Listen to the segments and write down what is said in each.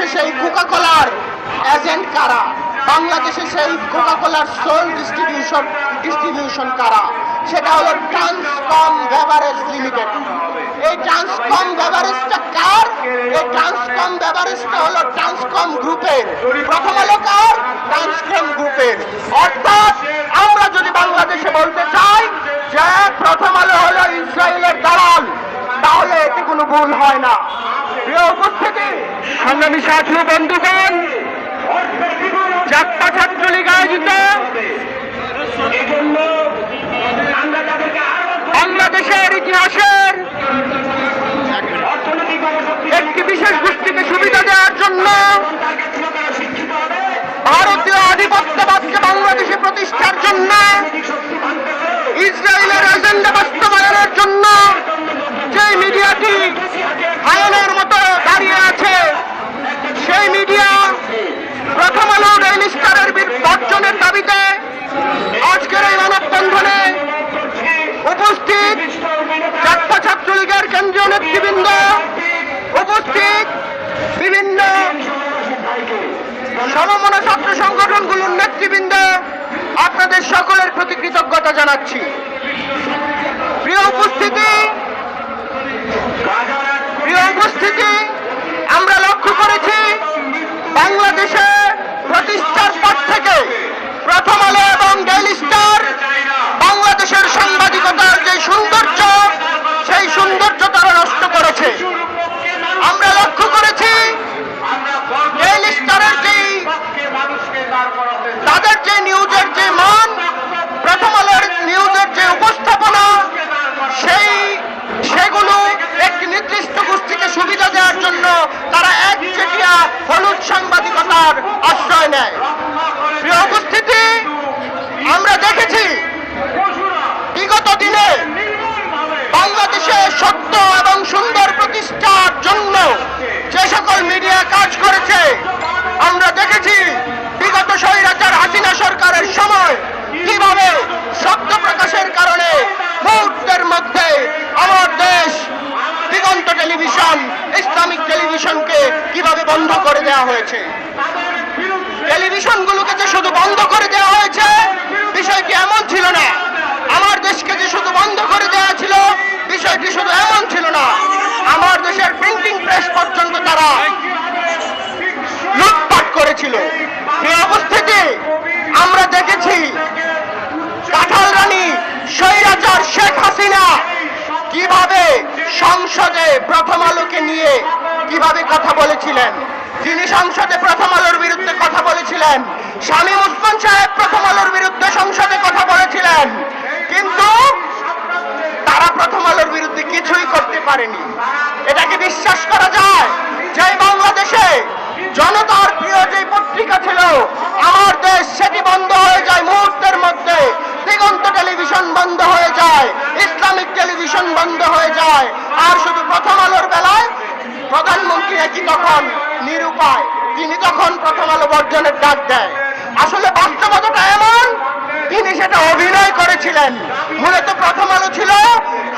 বাংলাদেশে সেই কোকা কোলার এজেন্ট কারা? বাংলাদেশে সেই কোকা কোলার সোল ডিস্ট্রিবিউশন ডিস্ট্রিবিউশন কারা? সেটা হলো ট্রান্সকম বেভারেজ লিমিটেড এই ট্রান্সকম বেভারেজটা কার? এই ট্রান্সকম বেভারেজটা হলো ট্রান্সকম গ্রুপের প্রথম হলো কার? ট্রান্সকম গ্রুপের অর্থাৎ আমরা যদি বাংলাদেশে বলতে চাই যে প্রথম আলো হলো ইসরায়েলের দালাল, তাহলে এতে কোনো ভুল হয় না। সংগ্রামী সাথী বন্ধুগণ, যাত্রা ছাত্রলীগ আয়োজিত। বাংলাদেশের ইতিহাসের একটি বিশেষ গোষ্ঠীকে সুবিধা দেওয়ার জন্য ভারতীয় আধিপত্যবাদকে বাংলাদেশে প্রতিষ্ঠার জন্য, ইসরায়েলের এজেন্ডা বাস্তবায়নের জন্য যে মিডিয়াটি আয়নের মতো দাঁড়িয়ে আছে। সেই মিডিয়া প্রথম আলো ডেইলি স্টারের বর্জনের দাবিতে আজকের এই মানববন্ধনে উপস্থিত চারটা ছাত্রলীগের কেন্দ্রীয় নেতৃবৃন্দ, উপস্থিত বিভিন্ন সমমনা ছাত্র সংগঠনগুলোর নেতৃবৃন্দ, আপনাদের সকলের প্রতি কৃতজ্ঞতা জানাচ্ছি। প্রিয় উপস্থিতি প্রিয় উপস্থিতি আমরা লক্ষ্য করেছি বাংলাদেশে প্রতিষ্ঠার পর থেকে প্রথম আলো এবং ডেইলি স্টার বাংলাদেশের সাংবাদিকতার যে সৌন্দর্য সেই সৌন্দর্য তারা নষ্ট করেছে আমরা লক্ষ্য করেছি ডেইলি স্টারের যেই তাদের যে নিউজের যে মান প্রথম আলোর নিউজের যে উপস্থাপনা সেই সেগুলো একটি নির্দিষ্ট গোষ্ঠীকে সুবিধা দেওয়ার জন্য তারা একচেটিয়া হলুদ সাংবাদিকতার আশ্রয় নেয় প্রিয় উপস্থিতি আমরা দেখেছি বিগত দিনে বাংলাদেশে সত্য এবং সুন্দর প্রতিষ্ঠার জন্য যে সকল মিডিয়া কাজ করেছে আমরা দেখেছি বিগত স্বৈরাচার হাসিনা সরকারের সময় কীভাবে শব্দ প্রকাশের কারণে মুহূর্তের মধ্যে আমার দেশ দিগন্ত টেলিভিশন ইসলামিক টেলিভিশনকে কীভাবে বন্ধ করে দেওয়া হয়েছে। টেলিভিশনগুলোকে যে শুধু বন্ধ করে দেওয়া হয়েছে, বিষয়টি এমন ছিল না। আমার দেশকে যে শুধু বন্ধ করে দেওয়া ছিল, বিষয়টি শুধু এমন ছিল না। আমার দেশের প্রিন্টিং প্রেস পর্যন্ত তারা লুটপাট করেছিল। এই অবস্থিতি আমরা দেখেছি। কাঁঠাল রানী, স্বৈরাচার শেখ হাসিনা কীভাবে সংসদে প্রথম আলোকে নিয়ে কীভাবে কথা বলেছিলেন? তিনি সংসদে প্রথম আলোর বিরুদ্ধে কথা বলেছিলেন। স্বামী উসমান সাহেব প্রথম আলোর বিরুদ্ধে সংসদে কথা বলেছিলেন। কিন্তু তারা প্রথম আলোর বিরুদ্ধে কিছুই করতে পারেনি। এটাকে বিশ্বাস করা যায় যে বাংলাদেশে জনতার প্রিয় যে পত্রিকা ছিল, আমার দেশ সেটি বন্ধ হয়ে যায় মুহূর্তের মধ্যে। দিগন্ত টেলিভিশন বন্ধ হয়ে যায়, ইসলামিক টেলিভিশন বন্ধ হয়ে যায়। আর শুধু প্রথম আলোর বেলায় প্রধানমন্ত্রী একই তখন নিরুপায় তিনি তখন প্রথম আলো বর্জনের ডাক দেয়। আসলে বাস্তবতাটা এমন, তিনি সেটা অভিনয় করেছিলেন। মূলত প্রথম আলো ছিল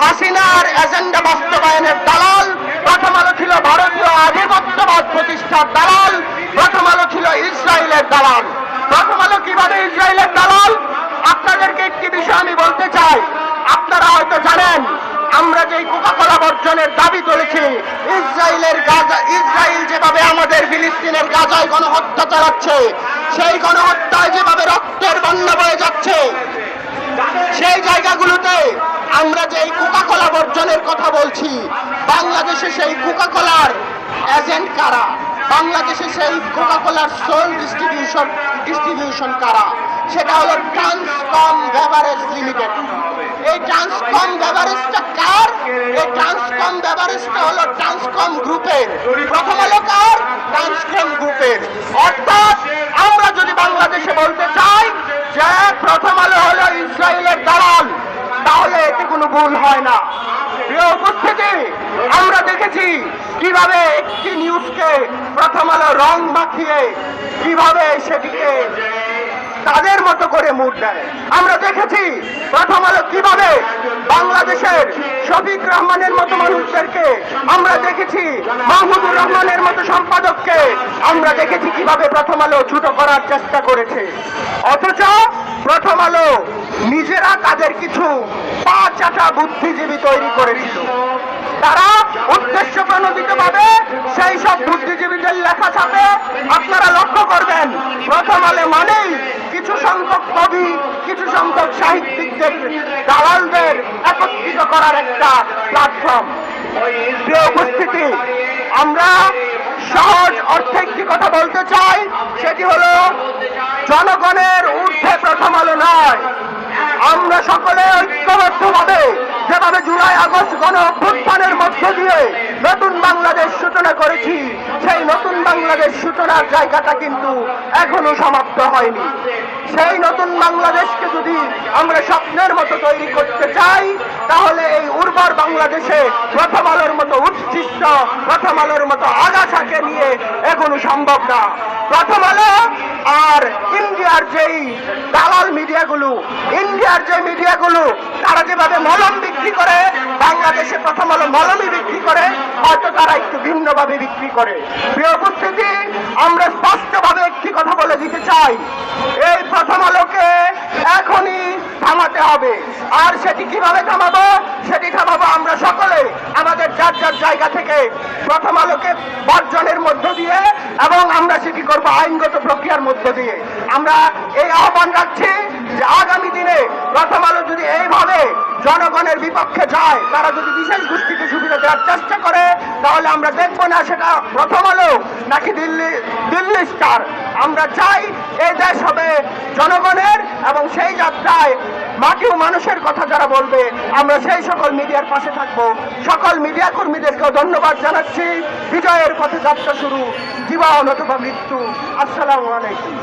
হাসিনার এজেন্ডা বাস্তবায়নের দালাল, প্রথম আলো ছিল ভারতীয় আধিপত্যবাদ প্রতিষ্ঠার দালাল, প্রথম আলো ছিল ইসরায়েলের দালাল। প্রথম আলো কীভাবে ইসরায়েলের দালাল? আপনাদেরকে একটি বিষয় আমি বলতে চাই। আপনারা হয়তো জানেন, আমরা যে কোকাকোলা বর্জনের দাবি তুলেছি, ইসরায়েলের যেভাবে আমাদের ফিলিস্তিনের গাজায় গণহত্যা চালাচ্ছে। সেই গণহত্যায় যেভাবে রক্তের বন্যা বয়ে যাচ্ছে, সেই জায়গাগুলোতে আমরা যে এই কোকাকোলা বর্জনের কথা বলছি, বাংলাদেশে সেই কোকাকোলার এজেন্ট কারা? বাংলাদেশে সেই কোকাকোলার সোল ডিস্ট্রিবিউশন ডিস্ট্রিবিউশন কারা? সেটা হলো ট্রান্সকম বেভারেজ লিমিটেড এই ট্রান্সকম বেভারেজটা কার ট্রান্সকম বেভারেজটা হলো ট্রান্সকম গ্রুপের। প্রথম হলো কার? ট্রান্সকম গ্রুপের। অর্থাৎ আমরা যদি বাংলাদেশে বলতে চাই যে প্রথম আলো হলো ইসরায়েলের দালাল, তাহলে এতে কোনো ভুল হয় না। প্রিয় উপস্থিতি, আমরা দেখেছি কীভাবে একটি নিউজকে প্রথম আলো রং মাখিয়ে, কীভাবে সেটিকে তাদের মতো করে মুড দেয়। আমরা দেখেছি প্রথম আলো কীভাবে বাংলাদেশের শফিক রহমানের মতো মানুষদেরকে আমরা দেখেছি, মাহমুদুর রহমানের মতো সম্পাদককে আমরা দেখেছি কীভাবে প্রথম আলো ছোট করার চেষ্টা করেছে। অথচ প্রথম আলো নিজেরা তাদের কিছু পা চাটা বুদ্ধিজীবী তৈরি করেছিল। তারা উদ্দেশ্য প্রণোদিত ভাবে সেই সব বুদ্ধিজীবীদের লেখা ছাপে আপনারা লক্ষ্য করবেন, প্রথম আলে মানেই সংখ্যক কবি কিছু সংখ্যক সাহিত্যিকদের, দালালদের একত্রিত করার একটা প্ল্যাটফর্ম উপস্থিতি, আমরা সহজ অর্থে একটি কথা বলতে চাই, সেটি হলো, জনগণের ঊর্ধ্বে প্রথম আলো নয়। আমরা সকলে ঐক্যবদ্ধভাবে যেভাবে জুলাই আগস্ট গণ অভ্যুত্থানের মধ্য দিয়ে নতুন বাংলাদেশ সূচনা করেছি বাংলাদেশ সূচনার জায়গাটা কিন্তু এখনও সমাপ্ত হয়নি। সেই নতুন বাংলাদেশকে যদি আমরা স্বপ্নের মতো তৈরি করতে চাই, তাহলে এই উর্বর বাংলাদেশে প্রথম আলোর মতো উচ্ছিষ্ট, প্রথম আলোর মতো আগাছাকে নিয়ে এখনও সম্ভব না। প্রথম আলো আর ইন্ডিয়ার যেই দালাল মিডিয়াগুলো, ইন্ডিয়ার যে মিডিয়াগুলো, তারা যেভাবে মলম বিক্রি করে, বাংলাদেশে প্রথম আলো মলমই করে, হয়তো তারা একটু ভিন্নভাবে বিক্রি করে। প্রিয় উপস্থিতি, আমরা স্পষ্টভাবে একটি কথা বলে দিতে চাই। এই প্রথম আলোকে এখনই থামাতে হবে। আর সেটি কীভাবে থামাবো, সেটি থামাবো আমরা সকলে আমাদের যার যার জায়গা থেকে প্রথম আলোকে বর্জনের মধ্য দিয়ে এবং আমরা সেটি করব আইনগত প্রক্রিয়ার মধ্য দিয়ে। আমরা এই আহ্বান রাখছি যে আগামী দিনে প্রথম আলো যদি এইভাবে জনগণের বিপক্ষে যায়, তারা যদি বিশেষ গোষ্ঠীকে সুবিধা দেওয়ার চেষ্টা করে, তাহলে আমরা দেখব না সেটা প্রথম আলো নাকি দিল্লি দিল্লি স্টার। আমরা চাই এই দেশ হবে জনগণের এবং সেই যাত্রায় মাটি ও মানুষের কথা যারা বলবে, আমরা সেই সকল মিডিয়ার পাশে থাকব। সকল মিডিয়া কর্মীদেরকেও ধন্যবাদ জানাচ্ছি। বিজয়ের পথে যাত্রা শুরু। জীবন অথবা মৃত্যু। আসসালামু আলাইকুম।